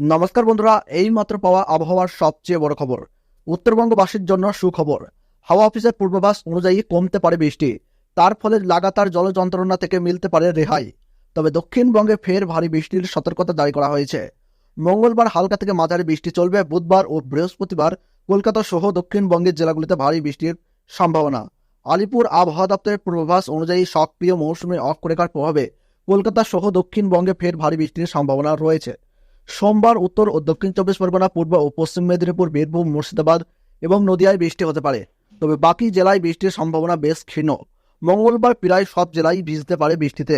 নমস্কার বন্ধুরা এই মাত্র পাওয়া আবহাওয়ার সবচেয়ে বড় খবর। উত্তরবঙ্গবাসীর জন্য সুখবর। হাওয়া অফিসের পূর্বাভাস অনুযায়ী কমতে পারে বৃষ্টি। তার ফলে লাগাতার জল যন্ত্রণা থেকে মিলতে পারে রেহাই। তবে দক্ষিণবঙ্গে ফের ভারী বৃষ্টির সতর্কতা জারি করা হয়েছে। মঙ্গলবার হালকা থেকে মাঝারি বৃষ্টি চলবে বুধবার ও বৃহস্পতিবার। কলকাতা সহ দক্ষিণবঙ্গের জেলাগুলিতে ভারী বৃষ্টির সম্ভাবনা। আলিপুর আবহাওয়া দপ্তরের পূর্বাভাস অনুযায়ী সক্রিয় মৌসুমী অক্ষরেখার প্রভাবে কলকাতা সহ দক্ষিণবঙ্গে ফের ভারী বৃষ্টির সম্ভাবনা রয়েছে। সোমবার উত্তর ও দক্ষিণ চব্বিশ পরগনা, পূর্ব ও পশ্চিম মেদিনীপুর, বীরভূম, মুর্শিদাবাদ এবং নদিয়ায় বৃষ্টি হতে পারে। তবে বাকি জেলায় বৃষ্টির সম্ভাবনা বেশ ক্ষীণ। মঙ্গলবার প্রায় সব জেলায় ভিজতে পারে বৃষ্টিতে।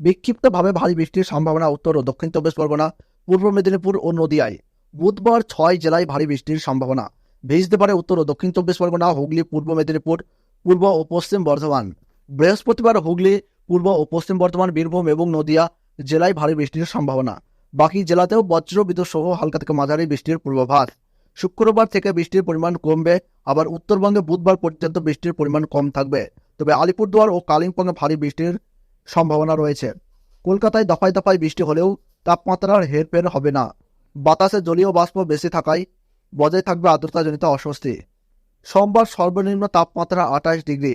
বিক্ষিপ্তভাবে ভারী বৃষ্টির সম্ভাবনা উত্তর ও দক্ষিণ চব্বিশ পরগনা, পূর্ব মেদিনীপুর ও নদিয়ায়। বুধবার ছয় জেলায় ভারী বৃষ্টির সম্ভাবনা। ভিজতে পারে উত্তর ও দক্ষিণ চব্বিশ পরগনা, হুগলি, পূর্ব মেদিনীপুর, পূর্ব ও পশ্চিম বর্ধমান। বৃহস্পতিবার হুগলি, পূর্ব ও পশ্চিম বর্ধমান, বীরভূম এবং নদিয়া জেলায় ভারী বৃষ্টির সম্ভাবনা। বাকি জেলাতেও বজ্র বিদ্যুৎ সহ হালকা থেকে মাঝারি বৃষ্টির পূর্বাভাস। শুক্রবার থেকে বৃষ্টির পরিমাণ কমবে, আবার উত্তরবঙ্গে বুধবার পর্যন্ত বৃষ্টির পরিমাণ কম থাকবে। তবে আলিপুরদুয়ার ও কালিম্পংয়ে ভারী বৃষ্টির সম্ভাবনা রয়েছে। কলকাতায় দফায় দফায় বৃষ্টি হলেও তাপমাত্রার হেরফের হবে না। বাতাসে জলীয় বাষ্প বেশি থাকায় বজায় থাকবে আর্দ্রতাজনিত অস্বস্তি। সোমবার সর্বনিম্ন তাপমাত্রা আঠাশ ডিগ্রি,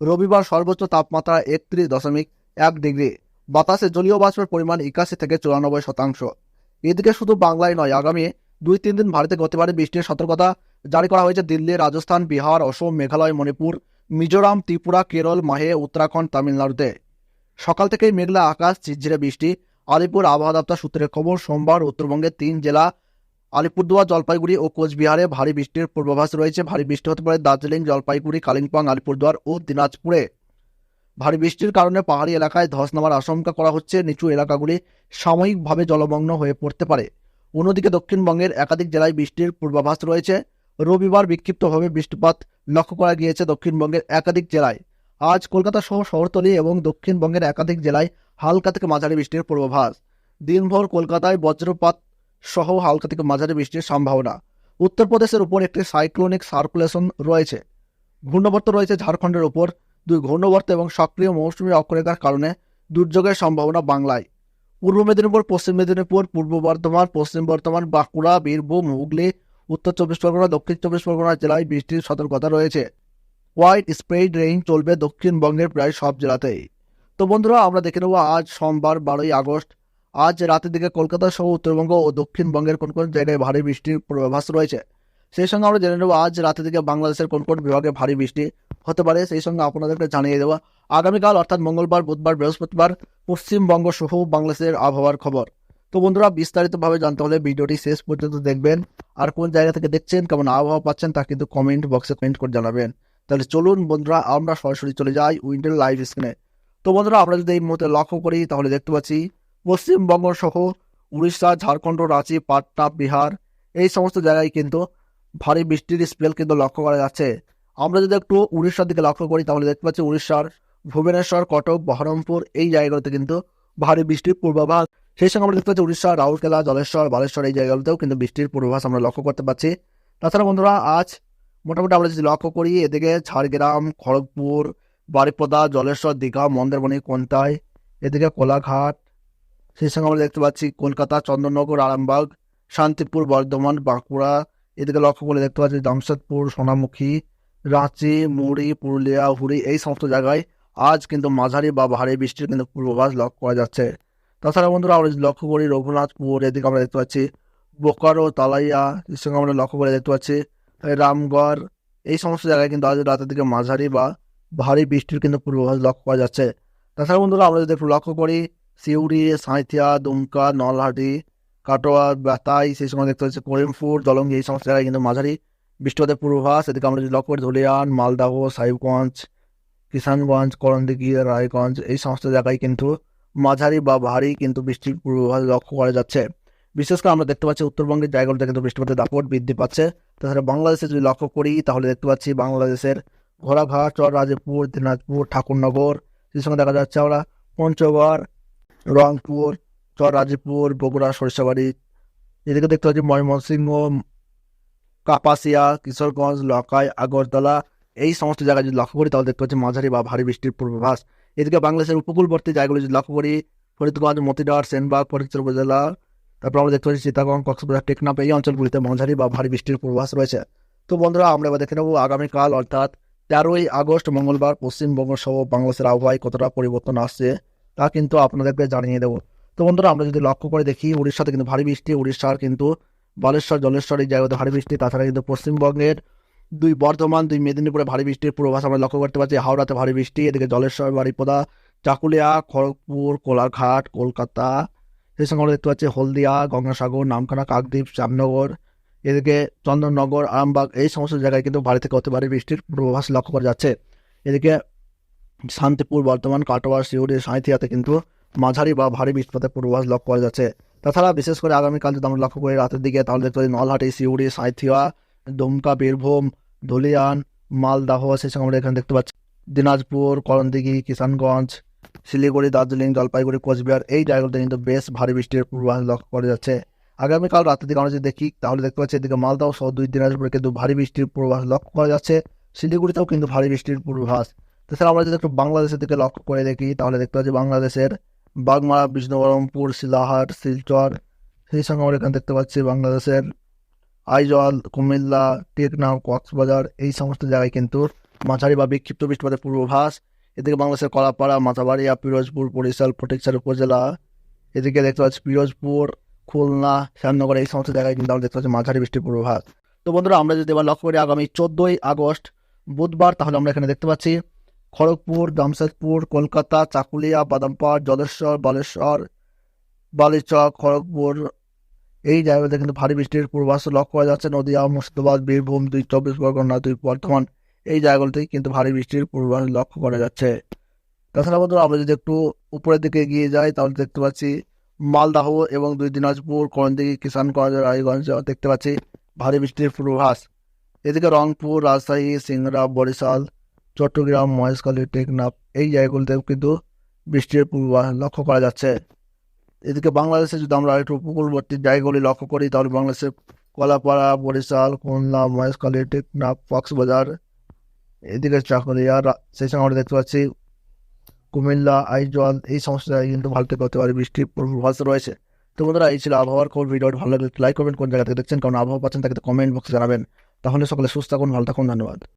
রবিবার সর্বোচ্চ তাপমাত্রা একত্রিশ দশমিক এক ডিগ্রি। বাতাসে জলীয় বাষ্পের পরিমাণ একাশি থেকে চুরানব্বই শতাংশ। এদিকে শুধু বাংলায় নয়, আগামী দুই তিন দিন ভারতে গতি পারে বৃষ্টির সতর্কতা জারি করা হয়েছে দিল্লি, রাজস্থান, বিহার, অসম, মেঘালয়, মণিপুর, মিজোরাম, ত্রিপুরা, কেরল, মাহে, উত্তরাখণ্ড, তামিলনাড়ুতে। সকাল থেকেই মেঘলা আকাশ, ঝিরঝিরে বৃষ্টি, আলিপুর আবহাওয়া দপ্তর সূত্রের খবর, সোমবার উত্তরবঙ্গের তিন জেলা, আলিপুরদুয়ার, জলপাইগুড়ি ও কোচবিহারে ভারী বৃষ্টির পূর্বাভাস রয়েছে। ভারী বৃষ্টি হতে পারে দার্জিলিং, জলপাইগুড়ি, কালিম্পং, আলিপুরদুয়ার ও দিনাজপুরে। ভারী বৃষ্টির কারণে পাহাড়ি এলাকায় ধস নামার আশঙ্কা করা হচ্ছে। নিচু এলাকাগুলি সাময়িকভাবে জলমগ্ন হয়ে পড়তে পারে। অন্যদিকে দক্ষিণবঙ্গের একাধিক জেলায় বৃষ্টির পূর্বাভাস রয়েছে। রবিবার বিক্ষিপ্তভাবে বৃষ্টিপাত লক্ষ্য করা গিয়েছে দক্ষিণবঙ্গের একাধিক জেলায়। আজ কলকাতা সহ শহরতলি এবং দক্ষিণবঙ্গের একাধিক জেলায় হালকা থেকে মাঝারি বৃষ্টির পূর্বাভাস। দিনভর কলকাতায় বজ্রপাত সহ হালকা থেকে মাঝারি বৃষ্টির সম্ভাবনা। উত্তরপ্রদেশের উপর একটি সাইক্লোনিক সার্কুলেশন রয়েছে। ঘূর্ণবর্ত রয়েছে ঝাড়খণ্ডের উপর। দুই ঘূর্ণবর্ত এবং সক্রিয় মৌসুমী অক্ষরেখার কারণে দুর্যোগের সম্ভাবনা বাংলায়। পূর্ব মেদিনীপুর, পশ্চিম মেদিনীপুর, পূর্ব বর্ধমান, পশ্চিম বর্ধমান, বাঁকুড়া, বীরভূম, হুগলি, উত্তর চব্বিশ পরগনা, দক্ষিণ চব্বিশ পরগনা জেলায় বৃষ্টির সতর্কতা রয়েছে। হোয়াইট স্প্রেড রেইন চলবে দক্ষিণবঙ্গের প্রায় সব জেলাতেই। তো বন্ধুরা, আমরা দেখে নেব আজ সোমবার বারোই আগস্ট। আজ রাতের দিকে কলকাতা সহ উত্তরবঙ্গ ও দক্ষিণবঙ্গের কোন কোন জায়গায় ভারী বৃষ্টির পূর্বাভাস রয়েছে? সেই সঙ্গে আমরা জেনে নেব আজ রাতের দিকে বাংলাদেশের কোন কোন বিভাগে ভারী বৃষ্টি হতে পারে, সেই সঙ্গে আপনাদেরকে জানিয়ে দেওয়া আগামীকাল, অর্থাৎ মঙ্গলবার, বুধবার, বৃহস্পতিবার পশ্চিমবঙ্গ সহ বাংলাদেশের আবহাওয়ার খবর। তো বন্ধুরা, বিস্তারিতভাবে জানতে হলে ভিডিওটি শেষ পর্যন্ত দেখবেন। আর কোন জায়গা থেকে দেখছেন, কেমন আবহাওয়া পাচ্ছেন, তা কিন্তু কমেন্ট বক্সে কমেন্ট করে জানাবেন। তাহলে চলুন বন্ধুরা, আমরা সরাসরি চলে যাই উইন্টার লাইভ স্ক্রিনে তো বন্ধুরা, আমরা যদি এই মুহূর্তে লক্ষ্য করি, তাহলে দেখতে পাচ্ছি পশ্চিমবঙ্গ সহ উড়িষ্যা, ঝাড়খণ্ড, রাঁচি, পাটনা, বিহার, এই সমস্ত জায়গায় কিন্তু ভারী বৃষ্টির স্পেল কিন্তু লক্ষ্য করা যাচ্ছে। আমরা যদি একটু উড়িষ্যার দিকে লক্ষ্য করি, তাহলে দেখতে পাচ্ছি উড়িষ্যার ভুবনেশ্বর, কটক, বহরমপুর এই জায়গাগুলোতে কিন্তু ভারী বৃষ্টির পূর্বাভাস। সেই সঙ্গে আমরা দেখতে পাচ্ছি উড়িষ্যা রাউরকেলা, জলেশ্বর, বালেশ্বর এই জায়গাগুলোতেও কিন্তু বৃষ্টির পূর্বাভাস আমরা লক্ষ্য করতে পারছি তাছাড়া বন্ধুরা, আজ মোটামুটি আমরা যদি লক্ষ্য করি, এদিকে ঝাড়গ্রাম, খড়গপুর, বারিপদা, জলেশ্বর, দীঘা, মন্দারমণি কোনটায় এদিকে কোলাঘাট, সেই সঙ্গে আমরা দেখতে পাচ্ছি কলকাতা চন্দননগর আরামবাগ, শান্তিপুর, বর্ধমান, বাঁকুড়া, এদিকে লক্ষ্য করে দেখতে পাচ্ছি জামশেদপুর, সোনামুখী রাঁচি, মুড়ি, পুরুলিয়া, হুড়ি এই সমস্ত জায়গায় আজ কিন্তু মাঝারি বা ভারী বৃষ্টির কিন্তু পূর্বাভাস লক্ষ্য করা যাচ্ছে। তাছাড়া বন্ধুরা, আমরা লক্ষ্য করি রঘুনাথপুর এদিকে আমরা দেখতে পাচ্ছি, বোকারো, তালাইয়া সঙ্গে আমরা লক্ষ্য করে দেখতে পাচ্ছি রামগড় এই সমস্ত জায়গায় কিন্তু আজ রাতের দিকে মাঝারি বা ভারী বৃষ্টির কিন্তু পূর্বাভাস লক্ষ্য করা যাচ্ছে। তাছাড়া বন্ধুরা, আমরা যদি একটু লক্ষ্য করি, সিউড়ি, সাঁইথিয়া, দুমকা, নলহাটি, কাটোয়া, বাতাই, সেই সময় দেখতে পাচ্ছি, করিমপুর, দলঙ্গি এই সমস্ত জায়গায় কিন্তু মাঝারি বৃষ্টিপাতের পূর্বাভাস, এদিকে আমরা যদি লক্ষ্য করি, ধুলিয়ান, মালদাহ, সাহিবগঞ্জ, কিষানগঞ্জ, করণদিঘি, রায়গঞ্জ, এই সমস্ত জায়গায় কিন্তু মাঝারি বা ভারী কিন্তু বৃষ্টির পূর্বাভাস লক্ষ্য করা যাচ্ছে। বিশেষ করে আমরা দেখতে পাচ্ছি উত্তরবঙ্গের জায়গাগুলোতে কিন্তু বৃষ্টিপাতের দাপট বৃদ্ধি পাচ্ছে। তাছাড়া বাংলাদেশে যদি লক্ষ্য করি, তাহলে দেখতে পাচ্ছি বাংলাদেশের ঘোড়াঘাট, চররাজপুর, দিনাজপুর, ঠাকুরনগর, সেই সঙ্গে দেখা যাচ্ছে আমরা পঞ্চগড়, রংপুর, চররাজপুর, বগুড়া, সরিষাবাড়ি। এদিকে দেখতে পাচ্ছি ময়মনসিংহ কাপাসিয়া, কিশোরগঞ্জ, লকাই, আগরতলা, এই সমস্ত জায়গায় যদি লক্ষ্য করি, তাহলে দেখতে পাচ্ছি মাঝারি বা ভারী বৃষ্টির পূর্বাভাস। এদিকে বাংলাদেশের উপকূলবর্তী জায়গাগুলো যদি লক্ষ্য করি, ফরিদগঞ্জ মতিরাট সেনবাগ ফরিদপুর উপজেলা, তারপর আমরা দেখতে পাচ্ছি চিতাগং কক্সবাজার, টেকনাফ, এই অঞ্চলগুলিতে মাঝারি বা ভারী বৃষ্টির পূর্বাভাস রয়েছে। তো বন্ধুরা, আমরা এবার দেখে নেব আগামীকাল, অর্থাৎ তেরোই আগস্ট, মঙ্গলবার, পশ্চিমবঙ্গ সহ বাংলাদেশের আবহাওয়ায় কতটা পরিবর্তন আসছে, তা কিন্তু আপনাদেরকে জানিয়ে দেবো। তো বন্ধুরা, আমরা যদি লক্ষ্য করে দেখি, উড়িষ্যাতে কিন্তু ভারী বৃষ্টি, উড়িষ্যার কিন্তু বালেশ্বর, জলেশ্বর এই জায়গাতে ভারী বৃষ্টি, তাছাড়া কিন্তু পশ্চিমবঙ্গের দুই বর্ধমান, দুই মেদিনীপুরে ভারী বৃষ্টির পূর্বাভাস আমরা লক্ষ্য করতে পারছি। হাওড়াতে ভারী বৃষ্টি, এদিকে জলেশ্বর বাড়িপদা চাকুলিয়া, খড়গপুর কোলাঘাট কলকাতা সেই সঙ্গে আমরা দেখতে পাচ্ছি হলদিয়া, গঙ্গাসাগর, নামখানা, কাকদ্বীপ শ্যামনগর এদিকে চন্দননগর আরামবাগ, এই সমস্ত জায়গায় কিন্তু ভারী থেকে অতি ভারী বৃষ্টির পূর্বাভাস লক্ষ্য করা যাচ্ছে। এদিকে শান্তিপুর, বর্ধমান কাটোয়া শিউরি সাঁইথিয়াতে কিন্তু মাঝারি বা ভারী বৃষ্টিপাতের পূর্বাভাস লক্ষ্য করা যাচ্ছে। তাছাড়া বিশেষ করে আগামীকাল যদি আমরা লক্ষ্য করি রাতের দিকে, তাহলে দেখতে পাচ্ছি নলহাটি শিউড়ি সাঁইথিয়া, দুমকা, বীরভূম, ধুলিয়ান মালদাহ সঙ্গে আমরা এখানে দেখতে পাচ্ছি। দিনাজপুর, করণদিঘি, কিষানগঞ্জ, শিলিগুড়ি, দার্জিলিং, জলপাইগুড়ি, কোচবিহার, এই জায়গাগুলোতে কিন্তু বেশ ভারী বৃষ্টির পূর্বাভাস লক্ষ্য করা যাচ্ছে। আগামীকাল রাতের দিকে আমরা যদি দেখি, তাহলে দেখতে পাচ্ছি এদিকে মালদাহ সহ দুই দিনাজপুরে কিন্তু ভারী বৃষ্টির পূর্বাভাস লক্ষ্য করা যাচ্ছে। শিলিগুড়িতেও কিন্তু ভারী বৃষ্টির পূর্বাভাস। তাছাড়া আমরা যদি একটু বাংলাদেশের দিকে লক্ষ্য করে দেখি, তাহলে দেখতে পাচ্ছি বাংলাদেশের বাগমারা, বিষ্ণুবরমপুর, শিলাহাট, শিলচর, সেই সঙ্গে আমরা এখানে দেখতে পাচ্ছি বাংলাদেশের আইজল, কুমিল্লা, টেকনাফ, কক্সবাজার, এই সমস্ত জায়গায় কিন্তু মাঝারি বা বিক্ষিপ্ত বৃষ্টিপাতের পূর্বাভাস। এদিকে বাংলাদেশের কলাপাড়া মাথাবাড়িয়া পিরোজপুর, বরিশাল ফটিকছার উপজেলা, এদিকে দেখতে পাচ্ছি পিরোজপুর, খুলনা, শ্যামনগর, এই সমস্ত জায়গায় কিন্তু আমরা দেখতে পাচ্ছি মাঝারি বৃষ্টির পূর্বাভাস। তো বন্ধুরা, আমরা যদি এবার লক্ষ্য করি আগামী চোদ্দোই আগস্ট, বুধবার, তাহলে আমরা এখানে দেখতে পাচ্ছি খড়গপুর জামশেদপুর কলকাতা, চাকুলিয়া, বাদামপাড়, জলেশ্বর, বালেশ্বর, বালিচক, খড়গপুর। এই জায়গাতে কিন্তু ভারী বৃষ্টির পূর্বাভাস লক্ষ্য করা যাচ্ছে। নদীয়া, মুর্শিদাবাদ, বীরভূম, দুই চব্বিশ পরগনা, দুই বর্ধমান। এই জায়গাগুলোতেই কিন্তু ভারী বৃষ্টির পূর্বাভাস লক্ষ্য করা যাচ্ছে। তাছাড়া বন্ধুরা, আমরা যদি একটু উপরের দিকে এগিয়ে যাই, তাহলে দেখতে পাচ্ছি মালদাহ এবং দুই দিনাজপুর করণদিঘি কিষানগঞ্জ রায়গঞ্জ দেখতে পাচ্ছি ভারী বৃষ্টির পূর্বাভাস। এদিকে রংপুর, রাজশাহী, সিংড়া, বরিশাল চট্টগ্রাম মহেশখালী টেকনাফ, এই জায়গাগুলোতেও কিন্তু বৃষ্টির পূর্বাভাস লক্ষ্য করা যাচ্ছে। এদিকে বাংলাদেশে যদি আমরা একটু উপকূলবর্তী জায়গাগুলি লক্ষ্য করি, তাহলে বাংলাদেশের কলাপাড়া, বরিশাল, খুলনা মহেশখালী টেকনাফ, কক্সবাজার, এদিকে চাকুলিয়া, রা- সেই সঙ্গে আমরা দেখতে পাচ্ছি কুমিল্লা, আইজল, এই সমস্ত জায়গায় কিন্তু ভালো থেকে হতে পারে বৃষ্টির পূর্বাভাস রয়েছে। তো বন্ধুরা, এই ছিল আবহাওয়ার খবর। ভিডিওটি ভালো লাগলে লাইক করবেন, কোন জায়গা থেকে দেখছেন, কারণ আবহাওয়া পাচ্ছেন, তাকে কমেন্ট বক্সে জানাবেন। তাহলে সকলে সুস্থ থাকুন, ভালো থাকুন, ধন্যবাদ।